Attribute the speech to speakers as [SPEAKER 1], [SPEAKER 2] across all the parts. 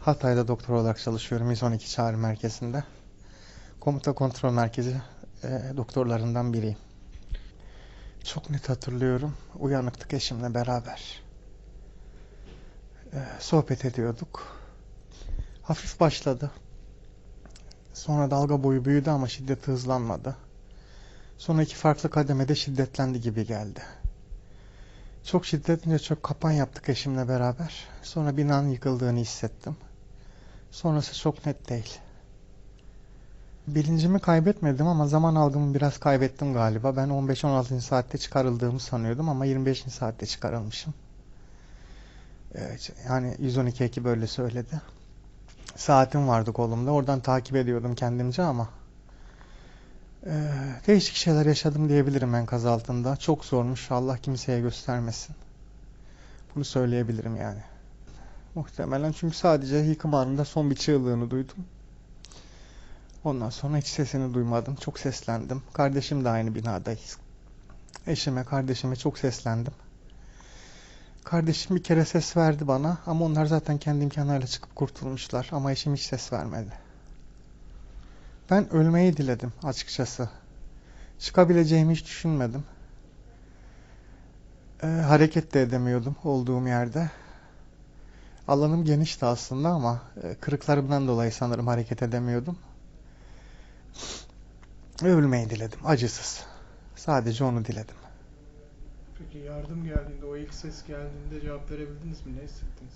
[SPEAKER 1] Hatay'da doktor olarak çalışıyorum 112 çağrı merkezinde. Komuta kontrol merkezi e, doktorlarından biriyim. Çok net hatırlıyorum. Uyanıktık eşimle beraber. E, sohbet ediyorduk. Hafif başladı. Sonra dalga boyu büyüdü ama şiddeti hızlanmadı. Sonra iki farklı kademede şiddetlendi gibi geldi. Çok şiddetince çok kapan yaptık eşimle beraber. Sonra binanın yıkıldığını hissettim. Sonrası çok net değil. Bilincimi kaybetmedim ama zaman algımı biraz kaybettim galiba. Ben 15-16. saatte çıkarıldığımı sanıyordum ama 25. saatte çıkarılmışım. Evet, yani 112 ekip böyle söyledi. Saatim vardı kolumda. Oradan takip ediyordum kendimce ama ee, değişik şeyler yaşadım diyebilirim enkaz altında. Çok zormuş. Allah kimseye göstermesin. Bunu söyleyebilirim yani. Muhtemelen çünkü sadece yıkım anında son bir çığlığını duydum. Ondan sonra hiç sesini duymadım. Çok seslendim. Kardeşim de aynı binadayız. Eşime, kardeşime çok seslendim. Kardeşim bir kere ses verdi bana ama onlar zaten kendi imkanlarıyla çıkıp kurtulmuşlar ama eşim hiç ses vermedi. Ben ölmeyi diledim açıkçası. Çıkabileceğimi hiç düşünmedim. Ee, hareket de edemiyordum olduğum yerde. Alanım genişti aslında ama e, kırıklarımdan dolayı sanırım hareket edemiyordum. Ölmeyi diledim, acısız. Sadece onu diledim.
[SPEAKER 2] Peki yardım geldiğinde, o ilk ses geldiğinde cevap verebildiniz mi? Ne hissettiniz?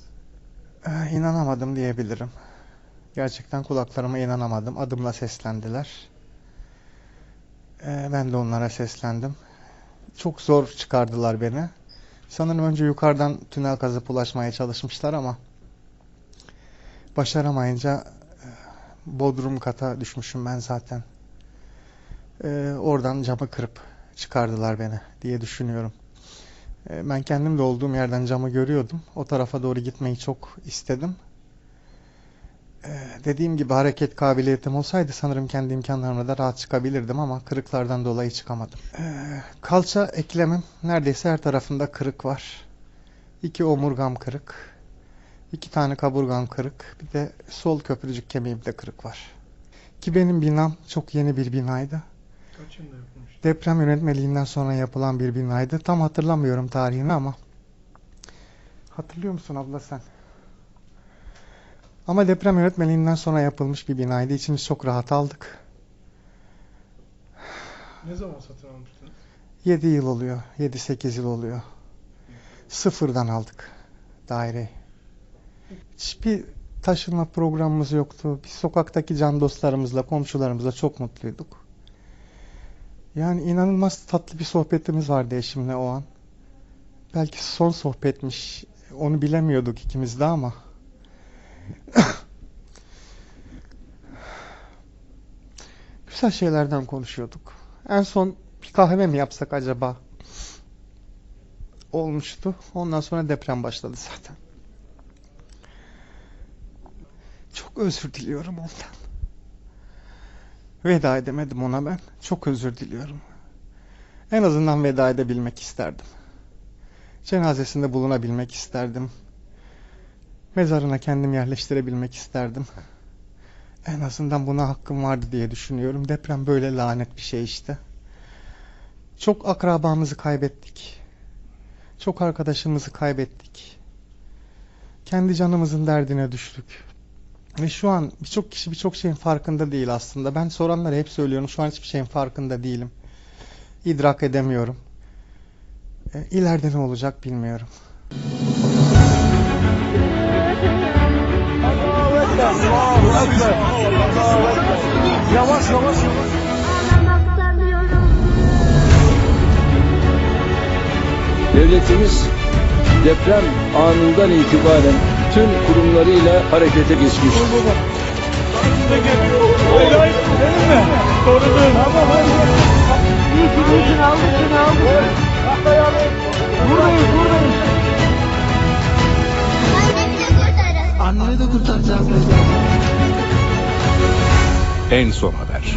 [SPEAKER 1] Ee, inanamadım diyebilirim. Gerçekten kulaklarıma inanamadım. Adımla seslendiler. Ee, ben de onlara seslendim. Çok zor çıkardılar beni. Sanırım önce yukarıdan tünel kazıp ulaşmaya çalışmışlar ama başaramayınca e, bodrum kata düşmüşüm ben zaten. Ee, oradan camı kırıp çıkardılar beni diye düşünüyorum. Ee, ben kendim de olduğum yerden camı görüyordum. O tarafa doğru gitmeyi çok istedim. Ee, dediğim gibi hareket kabiliyetim olsaydı sanırım kendi imkanlarımla da rahat çıkabilirdim ama kırıklardan dolayı çıkamadım. Ee, kalça eklemim neredeyse her tarafında kırık var. İki omurgam kırık. iki tane kaburgam kırık. Bir de sol köprücük kemiğimde kırık var. Ki benim binam çok yeni bir binaydı.
[SPEAKER 2] Kaç yılında yapılmış?
[SPEAKER 1] Deprem yönetmeliğinden sonra yapılan bir binaydı. Tam hatırlamıyorum tarihini ama. Hatırlıyor musun abla sen? Ama deprem yönetmeliğinden sonra yapılmış bir binaydı. İçimiz çok rahat aldık.
[SPEAKER 2] Ne zaman satın almıştınız?
[SPEAKER 1] 7 yıl oluyor. 7-8 yıl oluyor. Sıfırdan aldık daireyi. Hiçbir taşınma programımız yoktu. Biz sokaktaki can dostlarımızla, komşularımızla çok mutluyduk. Yani inanılmaz tatlı bir sohbetimiz vardı eşimle o an. Belki son sohbetmiş. Onu bilemiyorduk ikimiz de ama. Güzel şeylerden konuşuyorduk. En son bir kahve mi yapsak acaba? Olmuştu. Ondan sonra deprem başladı zaten. Çok özür diliyorum ondan. Veda edemedim ona ben. Çok özür diliyorum. En azından veda edebilmek isterdim. Cenazesinde bulunabilmek isterdim. Mezarına kendim yerleştirebilmek isterdim. En azından buna hakkım vardı diye düşünüyorum. Deprem böyle lanet bir şey işte. Çok akrabamızı kaybettik. Çok arkadaşımızı kaybettik. Kendi canımızın derdine düştük. Ve şu an birçok kişi birçok şeyin farkında değil aslında. Ben soranlara hep söylüyorum. Şu an hiçbir şeyin farkında değilim. İdrak edemiyorum. E, ne olacak bilmiyorum.
[SPEAKER 3] Yavaş yavaş yavaş. Devletimiz deprem anından itibaren tüm kurumlarıyla harekete geçmiş. Hayır hayır
[SPEAKER 4] Annemi
[SPEAKER 3] de kurtaracağız.
[SPEAKER 5] En son haber.